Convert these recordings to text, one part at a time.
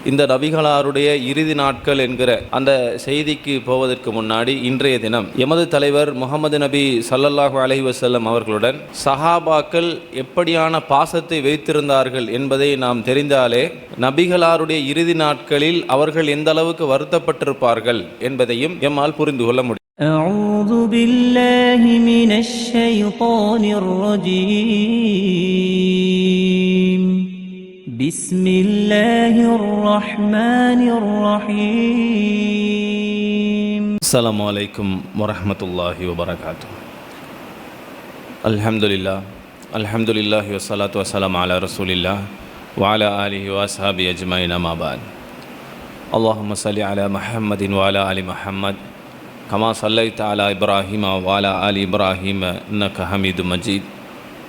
இந்த நபிகளாருடைய இறுதி நாட்கள் என்கிற அந்த செய்திக்கு போவதற்கு முன்னாடி இன்றைய தினம் எமது தலைவர் முகமது நபி ஸல்லல்லாஹு அலைஹி வஸல்லம் அவர்களுடன் சஹாபாக்கள் எப்படியான பாசத்தை வைத்திருந்தார்கள் என்பதை நாம் தெரிந்தாலே நபிகளாருடைய இறுதி நாட்களில் அவர்கள் எந்த அளவுக்கு வருத்தப்பட்டிருப்பார்கள் என்பதையும் எம்மால் புரிந்து கொள்ள முடியும் أعوذ بالله من الشيطان الرجيم بسم الله الرحمن الرحيم. السلام عليكم ورحمة الله وبركاته. الحمد لله الحمد لله والصلاة والسلام على رسول الله وعلى آله وأصحابه أجمعين ما بعد. اللهم صل على محمد وعلى آل محمد كما صليت على إبراهيم وعلى آل إبراهيم إنك حميد مجيد.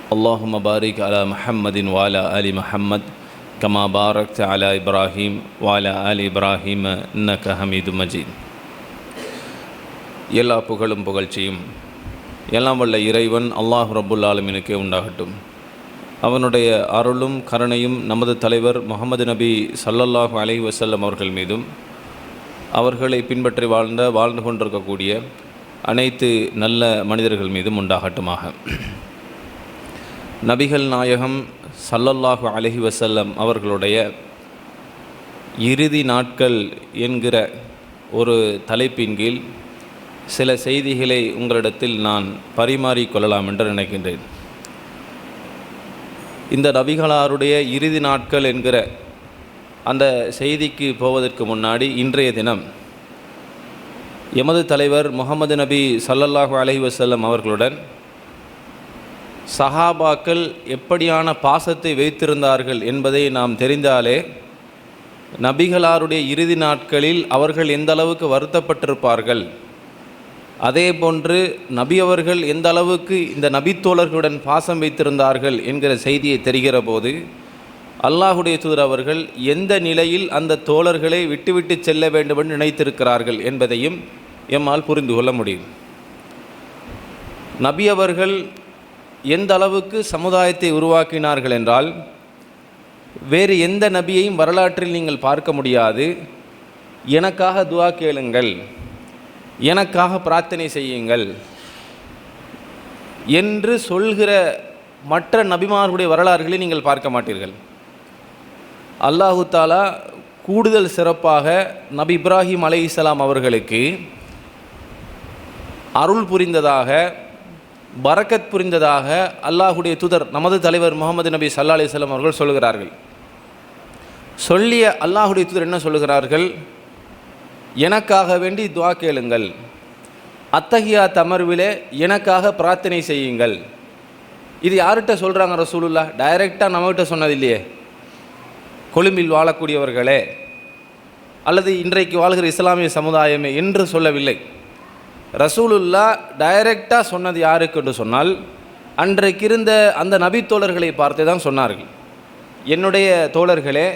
اللهم بارك على محمد وعلى آل محمد كما باركت على إبراهيم وعلى آل إبراهيم إنك حميد مجيد எல்லா புகழும் புகழ்ச்சியும் எல்லாம் வல்ல இறைவன் அல்லாஹ் ரப்புல் ஆலமீனுக்கே உண்டாகட்டும் அவனுடைய அருளும் கருணையும் நமது தலைவர் முகமது நபி ஸல்லல்லாஹு அலைஹி வஸல்லம் அவர்கள் மீதும் அவர்களை பின்பற்றி வாழ்ந்த வாழ்ந்து கொண்டிருக்கக்கூடிய அனைத்து நல்ல மனிதர்கள் மீதும் உண்டாகட்டுமாக நபிகள் நாயகம் சல்லல்லாஹு அலஹி வசல்லம் அவர்களுடைய இறுதி நாட்கள் என்கிற ஒரு தலைப்பின் கீழ் சில செய்திகளை உங்களிடத்தில் நான் பரிமாறிக்கொள்ளலாம் என்று நினைக்கின்றேன். இந்த நபிகளாருடைய இறுதி நாட்கள் என்கிற அந்த செய்திக்கு போவதற்கு முன்னாடி இன்றைய தினம் எமது தலைவர் முகமது நபி சல்லல்லாஹு அலஹி வசல்லம் அவர்களுடன் சஹாபாக்கள் எப்படியான பாசத்தை வைத்திருந்தார்கள் என்பதை நாம் தெரிந்தாலே நபிகளாருடைய இறுதி நாட்களில் அவர்கள் எந்த அளவுக்கு வருத்தப்பட்டிருப்பார்கள்? அதே போன்று நபி அவர்கள் எந்த அளவுக்கு இந்த நபித்தோழர்களுடன் பாசம் வைத்திருந்தார்கள் என்கிற செய்தியை தெரிகிற போது அல்லாஹுடைய தூதர் அவர்கள் எந்த நிலையில் அந்த தோழர்களை விட்டுவிட்டு செல்ல வேண்டும் என்று நினைத்திருக்கிறார்கள் என்பதையும் எம்மால் புரிந்து கொள்ள முடியும். நபி அவர்கள் எந்த அளவுக்கு சமுதாயத்தை உருவாக்கினார்கள் என்றால் வேறு எந்த நபியையும் வரலாற்றில் நீங்கள் பார்க்க முடியாது. எனக்காக துவா கேளுங்கள். எனக்காக பிரார்த்தனை செய்யுங்கள். என்று சொல்கிற மற்ற நபிமார்களுடைய வரலாறுகளை நீங்கள் பார்க்க மாட்டீர்கள். அல்லாஹு தாலா கூடுதல் சிறப்பாக நபி இப்ராஹிம் அலை அவர்களுக்கு அருள் புரிந்ததாக பரக்கத் புரிந்ததாக அல்லாஹுடைய தூதர் நமது தலைவர் முகமது நபி சல்லா அலிஸ்லாம் அவர்கள் சொல்கிறார்கள். சொல்லிய அல்லாஹுடைய தூதர் என்ன சொல்லுகிறார்கள் எனக்காக வேண்டி துவா கேளுங்கள். அத்தகையா தமர்விலே எனக்காக பிரார்த்தனை செய்யுங்கள். இது யார்கிட்ட சொல்கிறாங்க ரசூலுல்லா டைரெக்டாக நம்மகிட்ட சொன்னது இல்லையே. கொழும்பில் வாழக்கூடியவர்களே அல்லது இன்றைக்கு வாழ்கிற இஸ்லாமிய சமுதாயமே என்று சொல்லவில்லை. ரசூலுல்லா டைரெக்டாக சொன்னது யாருக்கு என்று சொன்னால் அன்றைக்கு இருந்த அந்த நபி தோழர்களை பார்த்து தான் சொன்னார்கள். என்னுடைய தோழர்களே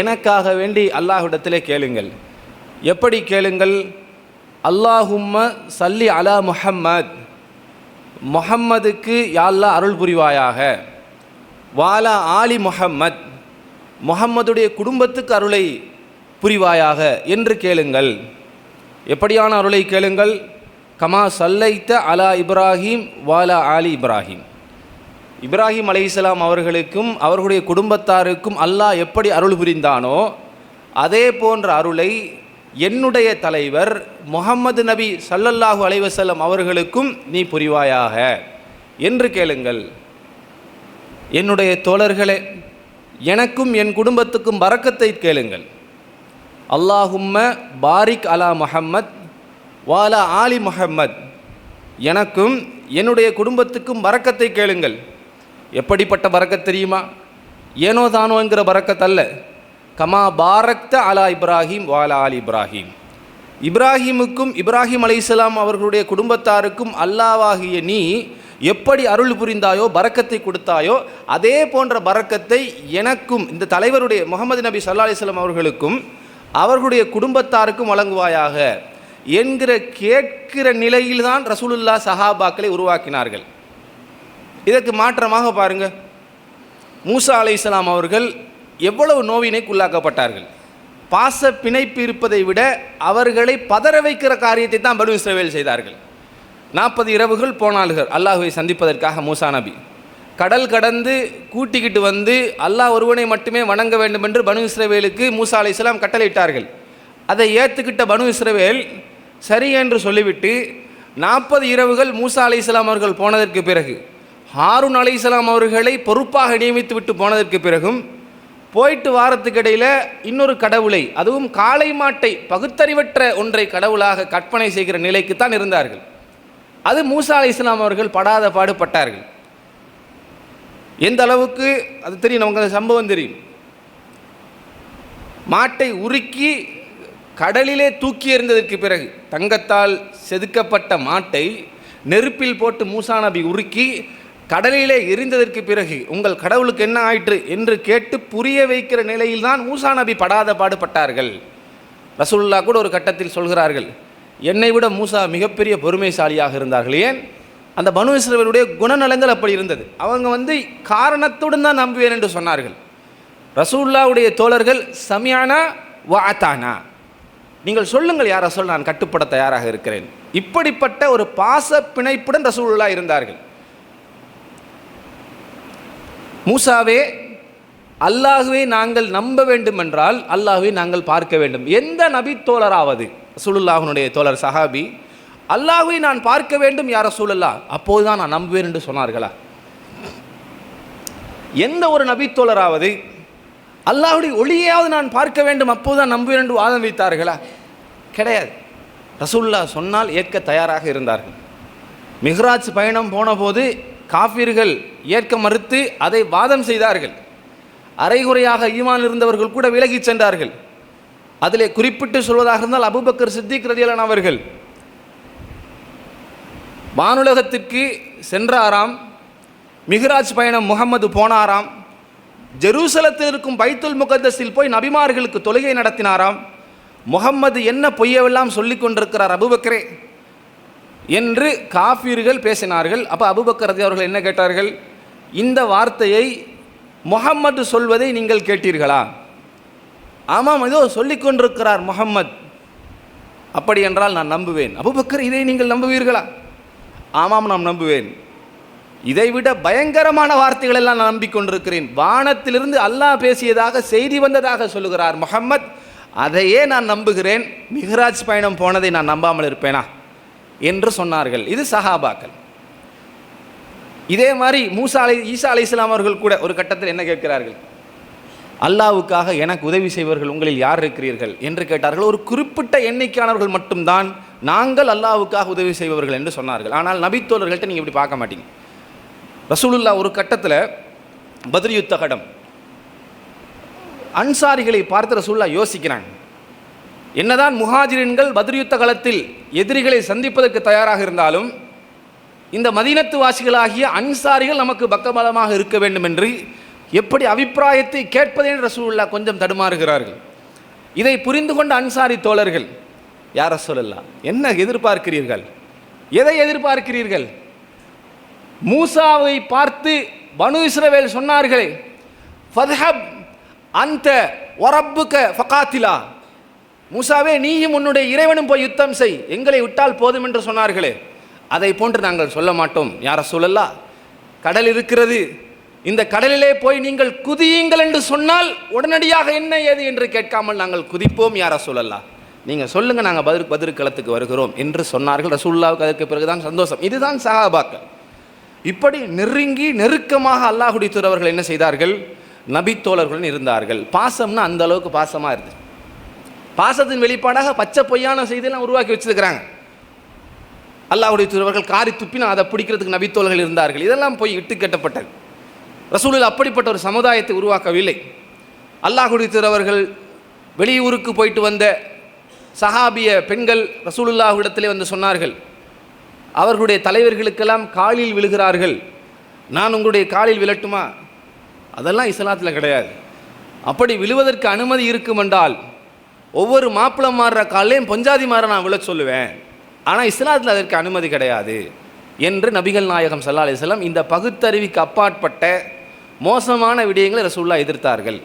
எனக்காக வேண்டி அல்லாஹ்விடத்திலே கேளுங்கள். எப்படி கேளுங்கள்? அல்லாஹும்ம சல்லி அலா முஹம்மத். முஹம்மதுக்கு யாழ்லா அருள் புரிவாயாக. வாலா ஆலி முஹம்மத். முஹம்மதுடைய குடும்பத்துக்கு அருளை புரிவாயாக என்று கேளுங்கள். எப்படியான அருளை கேளுங்கள்? கமா சல்லைத்த அலா இப்ராஹிம் வாலா ஆலி இப்ராஹிம். இப்ராஹிம் அலைஹிஸ்ஸலாம் அவர்களுக்கும் அவர்களுடைய குடும்பத்தாருக்கும் அல்லாஹ் எப்படி அருள் புரிந்தானோ அதே போன்ற அருளை என்னுடைய தலைவர் முகம்மது நபி சல்லல்லாஹு அலைவசல்லம் அவர்களுக்கும் நீ புரிவாயாக என்று கேளுங்கள். என்னுடைய தோழர்களே எனக்கும் என் குடும்பத்துக்கும் வரக்கத்தை கேளுங்கள். அல்லாஹும்ம பாரிக் அலா முஹம்மத் வாலா ஆலி முஹம்மத். எனக்கும் என்னுடைய குடும்பத்துக்கும் பறக்கத்தை கேளுங்கள். எப்படிப்பட்ட பறக்கத் தெரியுமா? ஏனோ தானோங்கிற பறக்கத் அல்ல. கமா பாரக்த அலா இப்ராஹிம் வாலா ஆலி இப்ராஹிம். இப்ராஹிமுக்கும் இப்ராஹிம் அலைஹிஸ்ஸலாம் அவர்களுடைய குடும்பத்தாருக்கும் அல்லாவாகிய நீ எப்படி அருள் புரிந்தாயோ பறக்கத்தை கொடுத்தாயோ அதே போன்ற பறக்கத்தை எனக்கும் இந்த தலைவருடைய முகமது நபி சல்லா அலிஸ்லாம் அவர்களுக்கும் அவர்களுடைய குடும்பத்தாருக்கும் வழங்குவாயாக. என்கிற கேட்கிற நிலையில்தான் ரசூலுல்லா சஹாபாக்களை உருவாக்கினார்கள். இதற்கு மாற்றமாக பாருங்க. மூசா அலை இஸ்லாம் அவர்கள் எவ்வளவு நோவினைக்குள்ளாக்கப்பட்டார்கள் பாச பிணைப்பு இருப்பதை விட அவர்களை பதற வைக்கிற காரியத்தை தான் பனு இஸ்ரவேல் செய்தார்கள். நாற்பது இரவுகள் போனாள்கள் அல்லாஹுவை சந்திப்பதற்காக மூசா நபி. கடல் கடந்து கூட்டிக்கிட்டு வந்து அல்லாஹ் ஒருவனை மட்டுமே வணங்க வேண்டும் என்று பனு இஸ்ரவேலுக்கு மூசா அலைஹிஸ்ஸலாம் கட்டளையிட்டார்கள். அதை ஏற்றுக்கிட்ட பனு இஸ்ரவேல் சரி என்று சொல்லிவிட்டு நாற்பது இரவுகள் மூசா இஸ்லாம் அவர்கள் போனதற்கு பிறகு ஹாரூன் இஸ்லாம் அவர்களை பொறுப்பாக நியமித்து விட்டு போனதற்கு பிறகும் போயிட்டு வாரத்துக்கு இடையில் இன்னொரு கடவுளை அதுவும் காளை மாட்டை பகுத்தறிவற்ற ஒன்றை கடவுளாக கற்பனை செய்கிற நிலைக்குத்தான் இருந்தார்கள். அது மூசா அலை இஸ்லாம் அவர்கள் படாத பாடுபட்டார்கள். எந்த அளவுக்கு அது தெரியும் நமக்கு அந்த சம்பவம் தெரியும். மாட்டை உருக்கி கடலிலே தூக்கி எறிந்ததற்கு பிறகு தங்கத்தால் செதுக்கப்பட்ட மாட்டை நெருப்பில் போட்டு மூசா நபி உருக்கி கடலிலே எரிந்ததற்கு பிறகு உங்கள் கடவுளுக்கு என்ன ஆயிற்று? என்று கேட்டு புரிய வைக்கிற நிலையில்தான் மூசா நபி படாத பாடுபட்டார்கள். ரசூல்லா கூட ஒரு கட்டத்தில் சொல்கிறார்கள் என்னை விட மூசா மிகப்பெரிய பொறுமைசாலியாக இருந்தார்கள். ஏன்? அந்த பனு குணநலங்கள் அப்படி இருந்தது. அவங்க வந்து காரணத்துடன் தான் நம்புவேன் என்று சொன்னார்கள். ரசூல்லாவுடைய தோழர்கள் சமியானா வாத்தானா நீங்கள் சொல்லுங்கள் யார சொல் நான் கட்டுப்பட தயாராக இருக்கிறேன். இப்படிப்பட்ட ஒரு பாச பிணைப்புடன் ரசூலுல்லா இருந்தார்கள். மூசாவே அல்லாஹுவை நாங்கள் நம்ப வேண்டும் என்றால் அல்லாஹுவை நாங்கள் பார்க்க வேண்டும். எந்த நபி தோழராவது சுலுல்லாஹனுடைய தோழர் சஹாபி அல்லாஹுவை நான் பார்க்க வேண்டும் யார சூழல்லா அப்போதுதான் நான் நம்புவேன் என்று சொன்னார்களா? எந்த ஒரு நபி தோழராவது அல்லாஹுடைய ஒளியாவது நான் பார்க்க வேண்டும் அப்போதுதான் நம்புவேன் என்று வாதம் வைத்தார்களா? கிடையாது. ரசூல்லா சொன்னால் ஏற்க தயாராக இருந்தார்கள். மிஹ்ராஜ் பயணம் போனபோது காஃபிர்கள் ஏற்க மறுத்து அதை வாதம் செய்தார்கள். அரைகுறையாக ஈமான் இருந்தவர்கள் கூட விலகிச் சென்றார்கள். அதிலே குறிப்பிட்டு சொல்வதாக இருந்தால் அபூபக்கர் சித்திக் ரதியலன் அவர்கள் வானுலகத்திற்கு சென்றாராம். மிஹ்ராஜ் பயணம் முகம்மது போனாராம். ஜெருசலத்தில் இருக்கும் பைத்துல் முகத்தஸில் போய் நபிமார்களுக்கு தொழுகை நடத்தினாராம். முகம்மது என்ன பொய்யவெல்லாம் சொல்லி கொண்டிருக்கிறார் அபுபக்கரே? என்று காஃபீர்கள் பேசினார்கள். அப்போ அபுபக்கர் அவர்கள் என்ன கேட்டார்கள்? இந்த வார்த்தையை முகம்மது சொல்வதை நீங்கள் கேட்டீர்களா? ஆமாம் ஏதோ சொல்லிக் கொண்டிருக்கிறார் முகம்மது. அப்படி என்றால் நான் நம்புவேன். அபுபக்கர் இதை நீங்கள் நம்புவீர்களா? ஆமாம் நான் நம்புவேன். இதைவிட பயங்கரமான வார்த்தைகள் எல்லாம் நான் நம்பிக்கொண்டிருக்கிறேன். வானத்திலிருந்து அல்லாஹ் பேசியதாக செய்தி வந்ததாக சொல்லுகிறார் முகம்மத் அதையே நான் நம்புகிறேன். மிகராஜ் பயணம் போனதை நான் நம்பாமல் இருப்பேனா? என்று சொன்னார்கள். இது சஹாபாக்கள். இதே மாதிரி மூசா அலை ஈசா அலை இஸ்லாம் அவர்கள் கூட ஒரு கட்டத்தில் என்ன கேட்கிறார்கள்? அல்லாவுக்காக எனக்கு உதவி செய்வர்கள் உங்களில் யார் இருக்கிறீர்கள்? என்று கேட்டார்கள். ஒரு குறிப்பிட்ட எண்ணிக்கையானவர்கள் மட்டும்தான் நாங்கள் அல்லாவுக்காக உதவி செய்பவர்கள் என்று சொன்னார்கள். ஆனால் நபித்தோழர்கள்ட்ட நீங்கள் இப்படி பார்க்க மாட்டீங்க. ரசூலுல்லா ஒரு கட்டத்தில் பத்ரி யுத்த கடம். அன்சாரிகளை பார்த்து ரசூல்லா யோசிக்கிறாங்க. என்னதான் முஹாஜிரின்கள் பத்ரி யுத்த காலத்தில் எதிரிகளை சந்திப்பதற்கு தயாராக இருந்தாலும் இந்த மதீனத்து வாசிகளாகிய அன்சாரிகள் நமக்கு பக்கபலமாக இருக்க வேண்டும் என்று எப்படி அபிப்பிராயத்தை கேட்பதே ரசூல்லா கொஞ்சம் தடுமாறுகிறார்கள். இதை புரிந்து கொண்ட அன்சாரி தோழர்கள் யார சொல்லலாம் என்ன எதிர்பார்க்கிறீர்கள்? எதை எதிர்பார்க்கிறீர்கள்? மூசாவை பார்த்து பனு இஸ்ரவேல் சொன்னார்களே ஃபத்ஹப் அந்த ஒரப்புக்க ஃபகாத்திலா. மூசாவே நீயும் உன்னுடைய இறைவனும் போய் யுத்தம் செய். எங்களை விட்டால் போதும் என்று சொன்னார்களே. அதை போன்று நாங்கள் சொல்ல மாட்டோம் யார சொல்லலா கடல் இருக்கிறது. இந்த கடலிலே போய் நீங்கள் குதியுங்கள் என்று சொன்னால் உடனடியாக என்ன ஏது என்று கேட்காமல் நாங்கள் குதிப்போம் யார சொல்லலா நீங்கள் சொல்லுங்கள் நாங்கள் பதில் பதிர்களத்துக்கு வருகிறோம் என்று சொன்னார்கள். ரசூல்லாவுக்கு அதற்கு பிறகுதான் சந்தோஷம். இதுதான் சஹாபாக்கள். இப்படி நெருங்கி நெருக்கமாக அல்லாஹுடைய தூரவர்கள் என்ன செய்தார்கள்? நபித்தோழர்களுடன் இருந்தார்கள். பாசம்னா அந்த அளவுக்கு பாசமாக இருந்தது பாசத்தின் வெளிப்பாடாக பச்சை பொய்யான செய்தியெல்லாம் உருவாக்கி வச்சிருக்கிறாங்க. அல்லாஹுடைய தூரவர்கள் காரி துப்பினா அதை பிடிக்கிறதுக்கு நபித்தோழர்கள் இருந்தார்கள். இதெல்லாம் போய் இட்டு கட்டப்பட்டது. ரசூலில் அப்படிப்பட்ட ஒரு சமுதாயத்தை உருவாக்கவில்லை. அல்லாஹுடைய தூரவர்கள் வெளியூருக்கு போயிட்டு வந்த சஹாபிய பெண்கள் ரசூலுல்லாஹ்விடத்திலே வந்து சொன்னார்கள். அவர்களுடைய தலைவர்களுக்கெல்லாம் காலில் விழுகிறார்கள். நான் உங்களுடைய காலில் விழட்டுமா? அதெல்லாம் இஸ்லாத்தில் கிடையாது. அப்படி விழுவதற்கு அனுமதி இருக்குமென்றால் ஒவ்வொரு மாப்பிள்ளை மாறுற காலையும் பொஞ்சாதி மாற நான் விழ சொல்லுவேன். ஆனால் இஸ்லாத்தில் அதற்கு அனுமதி கிடையாது. என்று நபிகள் நாயகம் சல்லா அலிஸ்லாம் இந்த பகுத்தறிவிக்கு அப்பாற்பட்ட மோசமான விடயங்களை ரசூல்லா எதிர்த்தார்கள்.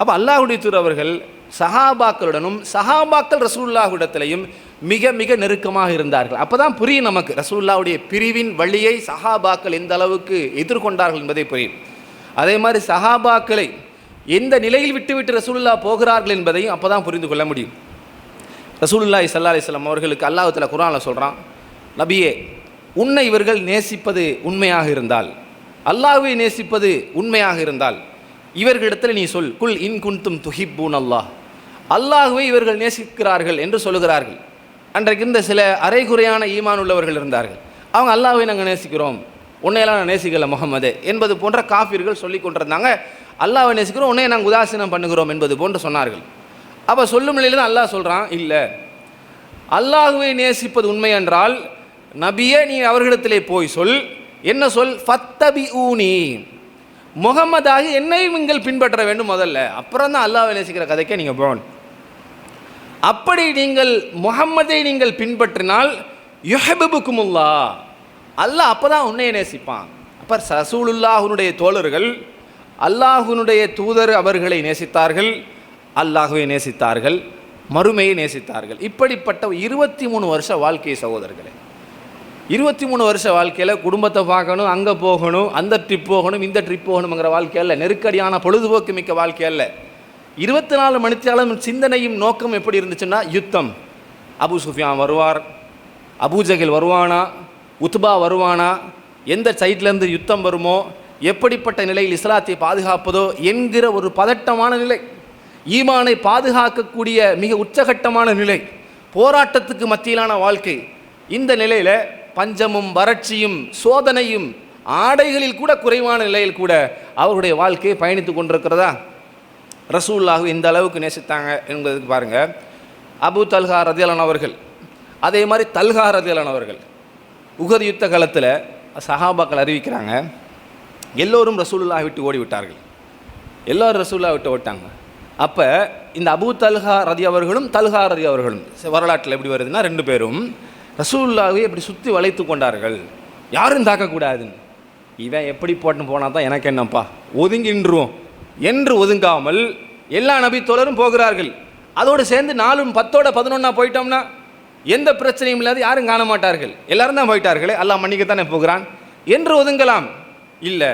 அப்போ அல்லாஹுடைய தூர் அவர்கள் சஹாபாக்களுடனும் சஹாபாக்கள் ரசூல்லாஹுடத்திலையும் மிக மிக நெருக்கமாக இருந்தார்கள். அப்போ தான் புரியும் நமக்கு. ரசூல்லாவுடைய பிரிவின் வழியை சஹாபாக்கள் எந்த அளவுக்கு எதிர்கொண்டார்கள் என்பதை புரியும். அதே மாதிரி சஹாபாக்களை எந்த நிலையில் விட்டுவிட்டு ரசூலுல்லா போகிறார்கள் என்பதையும் அப்போ தான் புரிந்து கொள்ள முடியும். ரசூலுல்லாஹி ஸல்லல்லாஹு அலிஸ்லாம் அவர்களுக்கு அல்லாஹத்தில் குரானில் சொல்கிறான் நபியே உன்னை இவர்கள் நேசிப்பது உண்மையாக இருந்தால் அல்லாஹுவை நேசிப்பது உண்மையாக இருந்தால் இவர்களிடத்தில் நீ சொல் குல் இன் குன்தும் துஹிப்பூன் அல்லாஹ் அல்லாஹுவை இவர்கள் நேசிக்கிறார்கள் என்று சொல்லுகிறார்கள். அன்றைக்கு இருந்த சில அரைகுறையான ஈமான் உள்ளவர்கள் இருந்தார்கள். அவங்க அல்லாவை நாங்கள் நேசிக்கிறோம். உன்னையெல்லாம் நான் நேசிக்கல முகமது என்பது போன்ற காஃபிர்கள் சொல்லி கொண்டிருந்தாங்க. அல்லாவை நேசிக்கிறோம். உன்னையை நாங்கள் உதாசீனம் பண்ணுகிறோம். என்பது போன்று சொன்னார்கள். அப்போ சொல்லும் நிலையில் தான் அல்லாஹ் சொல்கிறான் இல்லை. அல்லாஹுவை நேசிப்பது உண்மை என்றால் நபியே நீ அவர்களிடத்திலே போய் சொல். என்ன சொல்? ஃபத்தபி ஊனி முகமதாக என்னையும் நீங்கள் பின்பற்ற வேண்டும் முதல்ல. அப்புறம் தான் அல்லாவை நேசிக்கிற கதைக்கே நீங்கள் போகணும். அப்படி நீங்கள் முகம்மதை நீங்கள் பின்பற்றினால் யுஹபுக்குமுல்லா அல்லாஹ் அப்போ தான் உன்னைய நேசிப்பான். அப்போ ரசூலுல்லாஹுனுடைய தோழர்கள் அல்லாஹுனுடைய தூதர் அவர்களை நேசித்தார்கள் அல்லாஹுவை நேசித்தார்கள் மறுமையை நேசித்தார்கள். இப்படிப்பட்ட இருபத்தி மூணு வருஷ வாழ்க்கை சகோதரர்களே. இருபத்தி மூணு வருஷ வாழ்க்கையில் குடும்பத்தை பார்க்கணும் அங்கே போகணும் அந்த ட்ரிப் போகணும் இந்த ட்ரிப் போகணுங்கிற வாழ்க்கை அல்ல. நெருக்கடியான பொழுதுபோக்கு மிக்க வாழ்க்கை அல்ல. இருபத்தி நாலு மணித்தாலும் சிந்தனையும் நோக்கம் எப்படி இருந்துச்சுன்னா யுத்தம். அபு சுஃபியான் வருவார் அபூஜகில் வருவானா உத்பா வருவானா எந்த சைட்லேருந்து யுத்தம் வருமோ எப்படிப்பட்ட நிலையில் இஸ்லாத்தை பாதுகாப்பதோ என்கிற ஒரு பதட்டமான நிலை. ஈமானை பாதுகாக்கக்கூடிய மிக உச்சகட்டமான நிலை. போராட்டத்துக்கு மத்தியிலான வாழ்க்கை. இந்த நிலையில் பஞ்சமும் வறட்சியும் சோதனையும் ஆடைகளில் கூட குறைவான நிலையில் கூட அவருடைய வாழ்க்கையை பயணித்து கொண்டிருக்கிறதா? ரசூல்லாஹு இந்த அளவுக்கு நேசித்தாங்க என்பதுக்கு பாருங்க. அபு தல்ஹா ரதியலான் அவர்கள் அதே மாதிரி தல்ஹா ரதியலான் அவர்கள் உகது யுத்த காலத்தில் சஹாபாக்கள் அறிவிக்கிறாங்க எல்லோரும் ரசூல்லா விட்டு ஓடி விட்டார்கள். எல்லோரும் ரசூல்லா விட்டு ஓட்டாங்க. அப்போ இந்த அபு தல்ஹா ரதி அவர்களும் தல்ஹா ரதி அவர்களும் வரலாற்றில் எப்படி வருதுன்னா ரெண்டு பேரும் ரசூல்லாவை இப்படி சுற்றி வளைத்து கொண்டார்கள். யாரும் தாக்கக்கூடாதுன்னு. இவன் எப்படி போட்டுன்னு போனால் தான் எனக்கு என்னப்பா? ஒதுங்கின்றுவோம் என்று ஒதுங்காமல் எல்லா நபித்தோழரும் போகிறார்கள். அதோடு சேர்ந்து நாலும் பத்தோட பதினொன்னா போயிட்டோம்னா எந்த பிரச்சனையும் இல்லாத யாரும் காண மாட்டார்கள் எல்லாரும் தான் போயிட்டார்களே எல்லாம் மன்னிக்கத்தானே போகிறான் என்று ஒதுங்கலாம். இல்லை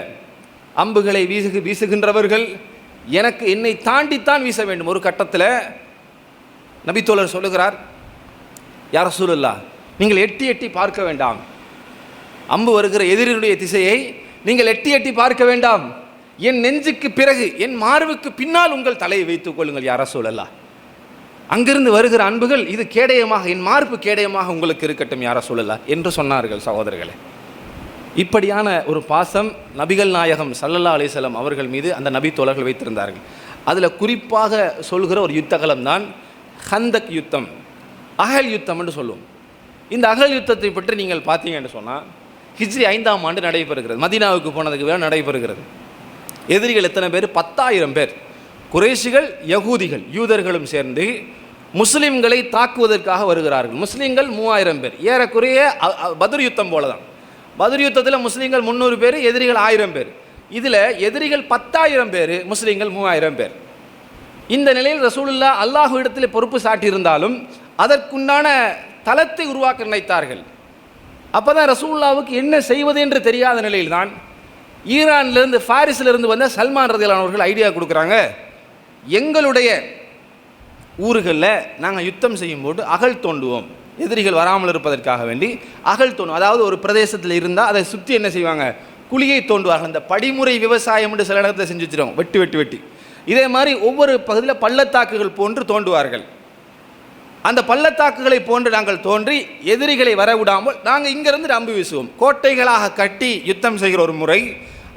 அம்புகளை வீசுகு வீசுகின்றவர்கள் எனக்கு என்னை தாண்டித்தான் வீச வேண்டும். ஒரு கட்டத்தில் நபித்தோழர் சொல்லுகிறார் யார் சூழல்லா நீங்கள் எட்டி எட்டி பார்க்க வேண்டாம். அம்பு வருகிற எதிரினுடைய திசையை நீங்கள் எட்டி எட்டி பார்க்க வேண்டாம். என் நெஞ்சுக்கு பிறகு என் மார்புக்கு பின்னால் உங்கள் தலையை வைத்துக் கொள்ளுங்கள் யார சூழல்லா? அங்கிருந்து வருகிற அன்புகள் இது கேடயமாக என் மார்பு கேடயமாக உங்களுக்கு இருக்கட்டும் யார சூழல்லா? என்று சொன்னார்கள் சகோதரர்களே. இப்படியான ஒரு பாசம் நபிகள் நாயகம் சல்லல்லா அலிசல்லாம் அவர்கள் மீது அந்த நபி தோழர்கள் வைத்திருந்தார்கள். அதில் குறிப்பாக சொல்கிற ஒரு யுத்தகலம் தான் ஹந்தக் யுத்தம் அகல் யுத்தம் என்று சொல்லுவோம் இந்த அகல் யுத்தத்தை பற்றி நீங்கள் பார்த்தீங்கன்னு சொன்னால் ஹிஜ்ரி ஐந்தாம் ஆண்டு நடைபெறுகிறது. மதினாவுக்கு போனதுக்கு வேறு நடைபெறுகிறது. எதிரிகள் எத்தனை பேர்? பத்தாயிரம் பேர். குறைஷிகள் யகூதிகள் யூதர்களும் சேர்ந்து முஸ்லீம்களை தாக்குவதற்காக வருகிறார்கள். முஸ்லீம்கள் மூவாயிரம் பேர். ஏறக்குறைய அ- பத்ர் யுத்தம் போல தான் பத்ர் யுத்தத்தில் முஸ்லீம்கள் முந்நூறு பேர் எதிரிகள் ஆயிரம் பேர். இதில் எதிரிகள் பத்தாயிரம் பேர் முஸ்லீம்கள் மூவாயிரம் பேர். இந்த நிலையில் ரசூலுல்லா அல்லாஹு இடத்தில் பொறுப்பு சாட்டியிருந்தாலும் அதற்குண்டான தளத்தை உருவாக்க நினைத்தார்கள். அப்பதான் ரசூல்லாவுக்கு என்ன செய்வது என்று தெரியாத நிலையில்தான் ஈரான்லேருந்து பாரிஸ்லேருந்து வந்த சல்மான் ரதிலானவர்கள் ஐடியா கொடுக்குறாங்க. எங்களுடைய ஊர்களில் நாங்கள் யுத்தம் செய்யும்போது அகழ் தோண்டுவோம். எதிரிகள் வராமல் இருப்பதற்காக வேண்டி அகழ் தோண்டும் அதாவது ஒரு பிரதேசத்தில் இருந்தால் அதை சுற்றி என்ன செய்வாங்க? குழியை தோண்டுவார்கள். அந்த படிமுறை விவசாயம் என்று சில இடத்துல செஞ்சு வச்சிருவோம் வெட்டி வெட்டி வெட்டி. இதே மாதிரி ஒவ்வொரு பகுதியில் பள்ளத்தாக்குகள் போன்று தோண்டுவார்கள். அந்த பள்ளத்தாக்குகளை போன்று நாங்கள் தோன்றி எதிரிகளை வரவிடாமல் நாங்கள் இங்கிருந்து நம்பி வீசுவோம். கோட்டைகளாக கட்டி யுத்தம் செய்கிற ஒரு முறை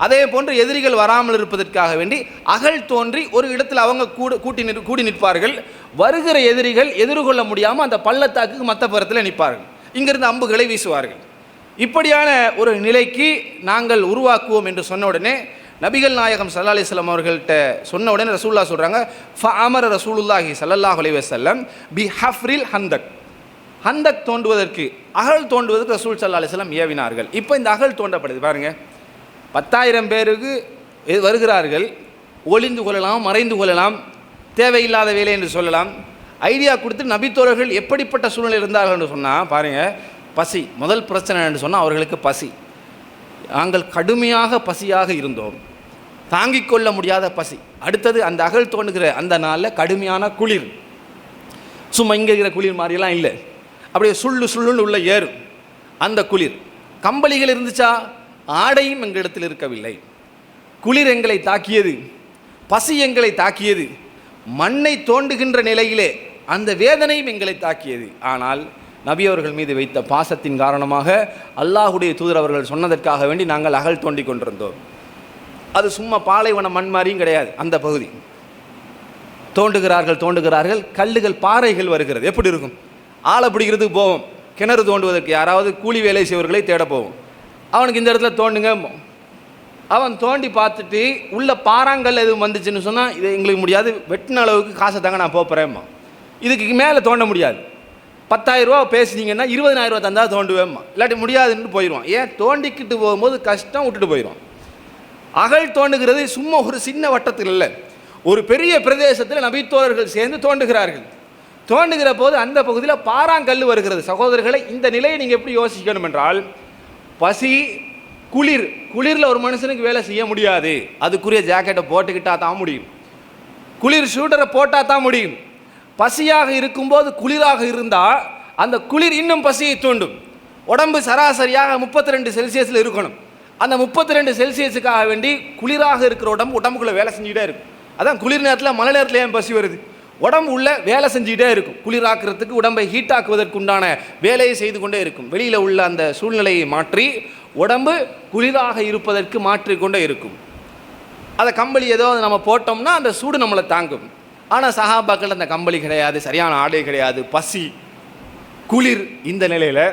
அதே போன்று எதிரிகள் வராமல் இருப்பதற்காக வேண்டி அகல் தோன்றி ஒரு இடத்தில் அவங்க கூட கூட்டி நிற் கூடி நிற்பார்கள். வருகிற எதிரிகள் எதிர்கொள்ள முடியாமல் அந்த பள்ளத்தாக்கு மற்ற புறத்தில் நிற்பார்கள். இங்கிருந்து அம்புகளை வீசுவார்கள். இப்படியான ஒரு நிலைக்கு நாங்கள் உருவாக்குவோம் என்று சொன்ன உடனே நபிகள் நாயகம் சல்லா அலிஸ்லாம் அவர்கள்ட்ட சொன்ன உடனே ரசூல்லா சொல்கிறாங்க அமர ரசூலுல்லாஹி சல்லாஹ் அலி வசல்லம் பி ஹஃப்ரில் ஹந்தக். ஹந்தக் தோண்டுவதற்கு அகழ் தோண்டுவதற்கு ரசூல் சல்லா அலிஸ்லாம் ஏவினார்கள். இப்போ இந்த அகழ் தோண்டப்படுது பாருங்கள் பத்தாயிரம் பேருக்கு வருகிறார்கள். ஒளிந்து கொள்ளலாம் மறைந்து கொள்ளலாம் தேவையில்லாத வேலை என்று சொல்லலாம். ஐடியா கொடுத்து நபித்தோழர்கள் எப்படிப்பட்ட சூழ்நிலை இருந்தார்கள் என்று சொன்னால் பாருங்கள் பசி. முதல் பிரச்சனை என்று சொன்னால் அவர்களுக்கு பசி. நாங்கள் கடுமையாக பசியாக இருந்தோம். தாங்கிக் கொள்ள முடியாத பசி. அடுத்தது அந்த அகல் தோணுகிற அந்த நாளில் கடுமையான குளிர். சும்மா இங்கே இருக்கிற குளிர் மாதிரியெல்லாம் இல்லை. அப்படியே சுள்ளு சுள்ளுன்னு உள்ள ஏறும். அந்த குளிர். கம்பளிகள் இருந்துச்சா? ஆடையும் எங்களிடத்தில் இருக்கவில்லை. குளிர் எங்களை தாக்கியது பசி எங்களை தாக்கியது மண்ணை தோண்டுகின்ற நிலையிலே அந்த வேதனையும் எங்களை தாக்கியது. ஆனால் நபி அவர்கள் மீது வைத்த பாசத்தின் காரணமாக அல்லாஹுடைய தூதர் அவர்கள் சொன்னதற்காக வேண்டி நாங்கள் அகல் தோண்டிக் கொண்டிருந்தோம். அது சும்மா பாலைவன மண் மாதிரியும் கிடையாது அந்த பகுதி. தோண்டுகிறார்கள் தோண்டுகிறார்கள் கல்லுகள் பாறைகள் வருகிறது. எப்படி இருக்கும்? ஆளை பிடிக்கிறதுக்கு போவோம் கிணறு தோண்டுவதற்கு யாராவது கூலி வேலை செய்வர்களை தேட போவோம். அவனுக்கு இந்த இடத்துல தோண்டுங்க. அவன் தோண்டி பார்த்துட்டு உள்ள பாறாங்கல் எதுவும் வந்துச்சுன்னு சொன்னால் இது எங்களுக்கு முடியாது. வெட்டின அளவுக்கு காசை தாங்க நான் போகிறேம்மா இதுக்கு மேலே தோண்ட முடியாது. பத்தாயிரம் ரூபா பேசுனீங்கன்னா தந்தால் தோண்டுவேம்மா இல்லாட்டி முடியாதுன்னு போயிடுவான் ஏன்? தோண்டிக்கிட்டு போகும்போது கஷ்டம் விட்டுட்டு போயிடுவான் அகழ் தோண்டுகிறது சும்மா ஒரு சின்ன வட்டத்தில் இல்லை. ஒரு பெரிய பிரதேசத்தில் நபித்தோழர்கள் சேர்ந்து தோண்டுகிறார்கள். தோண்டுகிற போது அந்த பகுதியில் பாறாங்கல் வருகிறது. சகோதரர்களை இந்த நிலையை நீங்கள் எப்படி யோசிக்கணும் என்றால் பசி குளிர். குளிரில் ஒரு மனுஷனுக்கு வேலை செய்ய முடியாது. அதுக்குரிய ஜாக்கெட்டை போட்டுக்கிட்டா தான் முடியும். குளிர் ஷூட்டரை போட்டால் தான் முடியும். பசியாக இருக்கும்போது குளிராக இருந்தால் அந்த குளிர் இன்னும் பசியை தூண்டும். உடம்பு சராசரியாக முப்பத்தி ரெண்டு செல்சியஸில் இருக்கணும். அந்த முப்பத்தி ரெண்டு செல்சியஸுக்காக வேண்டி குளிராக இருக்கிற உடம்பு உடம்புக்குள்ளே வேலை செஞ்சுக்கிட்டே இருக்கும். அதான் குளிர் நேரத்தில் மழை நேரத்தில் ஏன் பசி வருது? உடம்பு உள்ள வேலை செஞ்சுக்கிட்டே இருக்கும். குளிராக்குறதுக்கு உடம்பை ஹீட் ஆக்குவதற்கு உண்டான வேலையை செய்து கொண்டே இருக்கும். வெளியில் உள்ள அந்த சூழ்நிலையை மாற்றி உடம்பு குளிராக இருப்பதற்கு மாற்றிக்கொண்டே இருக்கும். அதை கம்பளி ஏதோ நம்ம போட்டோம்னா அந்த சூடு நம்மளை தாங்கும். ஆனால் சஹாபாக்கள் அந்த கம்பளி கிடையாது சரியான ஆடை கிடையாது பசி குளிர் இந்த நிலையில்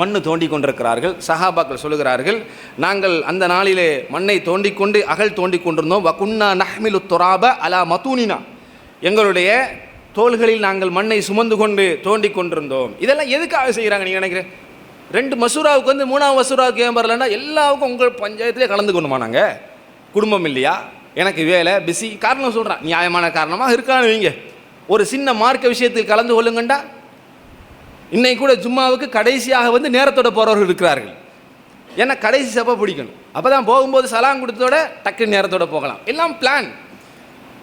மண்ணு தோண்டி கொண்டிருக்கிறார்கள். சஹாபாக்கள் சொல்லுகிறார்கள் நாங்கள் அந்த நாளிலே மண்ணை தோண்டிக்கொண்டு அகல் தோண்டி கொண்டிருந்தோம். வகுன்னா நஹ்மிலு தொராப அலா மதூனினா. எங்களுடைய தோள்களில் நாங்கள் மண்ணை சுமந்து கொண்டு தோண்டி கொண்டிருந்தோம். இதெல்லாம் எதுக்காக செய்கிறாங்க நீங்கள் நினைக்கிறேன் ரெண்டு மசூராவுக்கு வந்து மூணாவது மசூராவுக்கு ஏன் வரலன்னா எல்லாருக்கும் உங்கள் பஞ்சாயத்திலே கலந்துக்கணுமா நாங்கள் குடும்பம் இல்லையா? எனக்கு வேலை பிஸி காரணம் சொல்கிறேன் நியாயமான காரணமாக இருக்கான்னு வைங்க. ஒரு சின்ன மார்க்க விஷயத்தில் கலந்து கொள்ளுங்கண்டா. இன்னைக்கு கூட ஜும்மாவுக்கு கடைசியாக வந்து நேரத்தோட போகிறவர்கள் இருக்கிறார்கள். ஏன்னா கடைசி சப்பை பிடிக்கணும். அப்போ தான் போகும்போது சலாம் கொடுத்ததோட டக்கு நேரத்தோட போகலாம். எல்லாம் பிளான்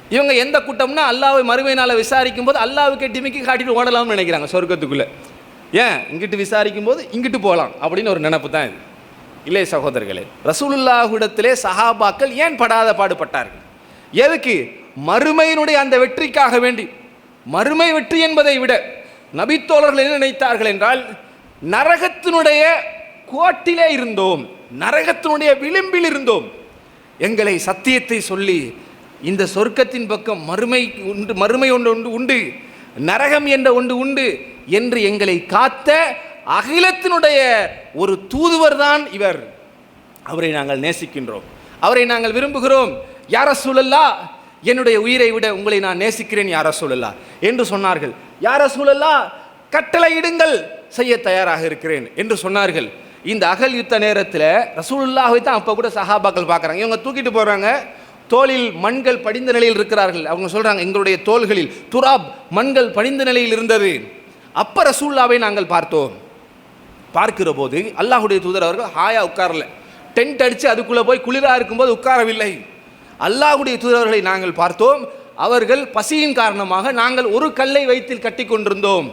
இவங்க எந்த கூட்டம்னா அல்லாவை மறுமை நாளை விசாரிக்கும் போது அல்லாவுக்கு டிமிக்கி காட்டிட்டு ஓடலாம்னு நினைக்கிறாங்க சொர்க்கத்துக்குள்ளே. ஏன்? இங்கிட்டு விசாரிக்கும் போது இங்கிட்டு போகலாம் அப்படின்னு ஒரு நினப்பு தான் இது. இல்லை சகோதரர்களே ரசூலுல்லாஹுடத்திலே சஹாபாக்கள் ஏன் படாத பாடுபட்டார்கள்? எதுக்கு? மறுமையினுடைய அந்த வெற்றிக்காக வேண்டி. மறுமை வெற்றி என்பதை விட நபித்தோழர்கள் என்ன நினைத்தார்கள் என்றால் நரகத்தினுடைய கோட்டிலே இருந்தோம் நரகத்தினுடைய விளிம்பில் இருந்தோம். எங்களை சத்தியத்தை சொல்லி இந்த சொர்க்கத்தின் பக்கம் மறுமை உண்டு மறுமை ஒன்று உண்டு உண்டு. நரகம் என்ற ஒன்று உண்டு என்று எங்களை காத்த அகிலத்தினுடைய ஒரு தூதுவர் தான் இவர். அவரை நாங்கள் நேசிக்கின்றோம். அவரை நாங்கள் விரும்புகிறோம். யார சூழல்லா என்னுடைய உயிரை விட உங்களை நான் நேசிக்கிறேன் யார சூழல்லா என்று சொன்னார்கள். யார சூழல்லா கட்டளையிடுங்கள் செய்ய தயாராக இருக்கிறேன் என்று சொன்னார்கள். இந்த அகல் யுத்த நேரத்தில் ரசூலுல்லாவை தான் அப்போ கூட சஹாபாக்கள் பார்க்குறாங்க இவங்க தூக்கிட்டு போகிறாங்க தோளில் மண்கள் படிந்த நிலையில் இருக்கிறார்கள். அவங்க சொல்கிறாங்க எங்களுடைய தோள்களில் துராப் மண்கள் படிந்த நிலையில் இருந்தது. அப்போ ரசூல்லாவை நாங்கள் பார்த்தோம். பார்க்கிற போது அல்லாஹுடைய தூதர் அவர்கள் ஹாயா உட்காரல. டென்ட் அடித்து அதுக்குள்ளே போய் குளிராக இருக்கும்போது உட்காரவில்லை. அல்லாஹுடைய தூதர்களை நாங்கள் பார்த்தோம். அவர்கள் பசியின் காரணமாக நாங்கள் ஒரு கல்லை வயிற்றில் கட்டி கொண்டிருந்தோம்.